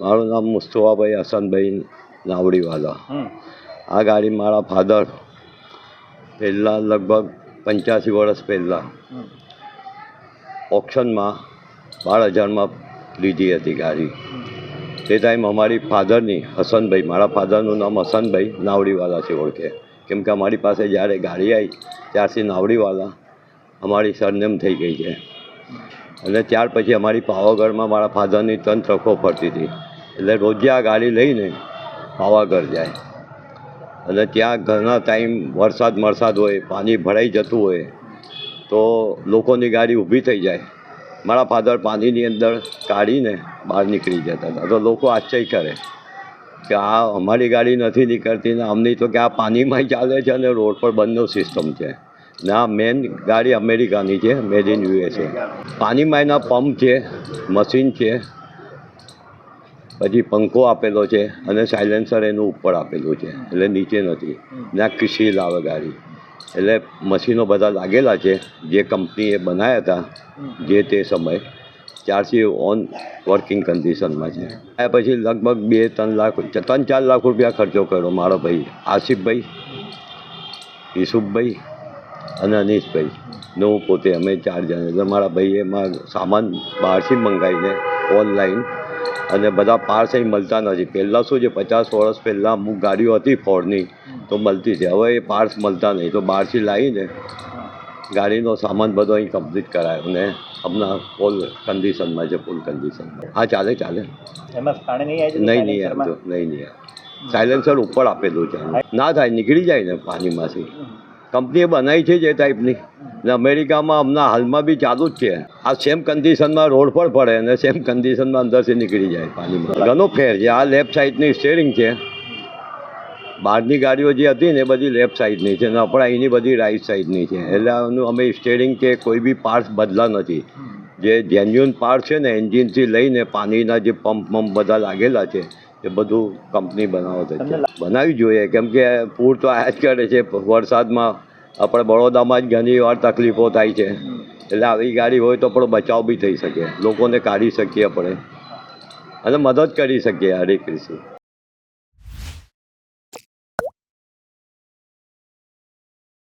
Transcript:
મારું નામ મુસ્તફાભાઈ હસનભાઈ નાવડીવાલા આ ગાડી મારા ફાધર પહેલાં લગભગ પંચ્યાસી વર્ષ પહેલાં. ઓપ્શનમાં બાર હજારમાં લીધી હતી ગાડી. તે ટાઈમ અમારી ફાધરની હસનભાઈ મારા ફાધરનું નામ હસનભાઈ નાવડીવાલા છે ઓળખે. કેમ કે અમારી પાસે જ્યારે ગાડી આવી ત્યારથી નાવડીવાલા અમારી સરનેમ થઈ ગઈ છે. અને ત્યાર પછી અમારી પાવાગઢમાં મારા ફાધરની ત્રણ ટ્રકો ફરતી હતી. એટલે રોજે આ ગાડી લઈને પાવાગઢ જાય. અને ત્યાં ઘણા ટાઈમ વરસાદ વરસાદ હોય, પાણી ભરાઈ જતું હોય, તો લોકોની ગાડી ઊભી થઈ જાય. મારા ફાધર પાણીની અંદર કાઢીને બહાર નીકળી જતા હતા. તો લોકો આશ્ચર્ય કરે કે આ અમારી ગાડી નથી નીકળતી ને અમની તો કે આ પાણીમાં ચાલે છે અને રોડ પર બંધનો સિસ્ટમ છે. ને મેન ગાડી અમેરિકાની છે, મેડ ઇન યુએસએ પાણીમાં એના પંપ છે, મશીન છે પછી પંખો આપેલો છે અને સાયલેન્સર એનું ઉપર આપેલું છે. એટલે નીચે નથી. ને આ સીલ આવે ગાડી. એટલે મશીનો બધા લાગેલા છે. જે કંપનીએ બનાવ્યા હતા, જે તે સમયે ત્યારથી ઓન વર્કિંગ કન્ડિશનમાં છે. આ પછી લગભગ બે, ત્રણ લાખ, ત્રણ, ચાર લાખ રૂપિયા ખર્ચો કર્યો મારો ભાઈ આસિફભાઈ યુસુફભાઈ અને અનીશભાઈ. ને હું પોતે, અમે ચાર જણ. એટલે મારા ભાઈએ એમાં સામાન બહારથી મંગાવીને ઓનલાઈન અને બધા પાર્ટ્સ અહીં મળતા નથી. પહેલાં શું છે પચાસ વર્ષ પહેલાં અમુક ગાડીઓ હતી ફોર્ડની તો મળતી છે હવે એ પાર્ટ્સ મળતા નહીં. તો બહારથી લાવીને ગાડીનો સામાન બધો અહીં કમ્પ્લીટ કરાયો ને હમણાં ફૂલ કન્ડિશનમાં છે ફૂલ કન્ડિશનમાં હા ચાલે ચાલે. નહીં નહીં આવતો નહીં નહીં સાયલેન્સર ઉપર આપેલું છે. ના થાય નીકળી જાય ને પાણીમાંથી. કંપનીએ બનાવી છે જે ટાઈપની ને અમેરિકામાં હમણાં હાલમાં બી ચાલુ જ છે. આ સેમ કન્ડિશનમાં રોડ પર પડે અને સેમ કન્ડિશનમાં અંદરથી નીકળી જાય પાણીમાં. ઘણો ફેર છે. આ લેફ્ટ સાઈડની સ્ટેરિંગ છે. બહારની ગાડીઓ જે હતી ને એ બધી લેફ્ટ સાઈડની છે અને આપણા અહીંની બધી રાઈટ સાઈડની છે. એટલે આનું અમે સ્ટેરિંગ કે કોઈ બી પાર્ટ્સ બદલા નથી. જે જેન્યુઅન પાર્ટ છે ને એન્જિનથી લઈને પાણીના જે પંપ પંપ બધા લાગેલા છે, એ બધું કંપની બનાવત છે. બનાવવી જોઈએ. કેમ કે પૂર તો આયા જ કરે છે. વરસાદમાં આપણે બરોડામાં જ ઘણી વાર તકલીફો થાય છે. એટલે આવી ગાડી હોય તો આપણો બચાવ બી થઈ શકે. લોકોને કાઢી શકીએ આપણે. અને મદદ કરી શકીએ હરેક રીતે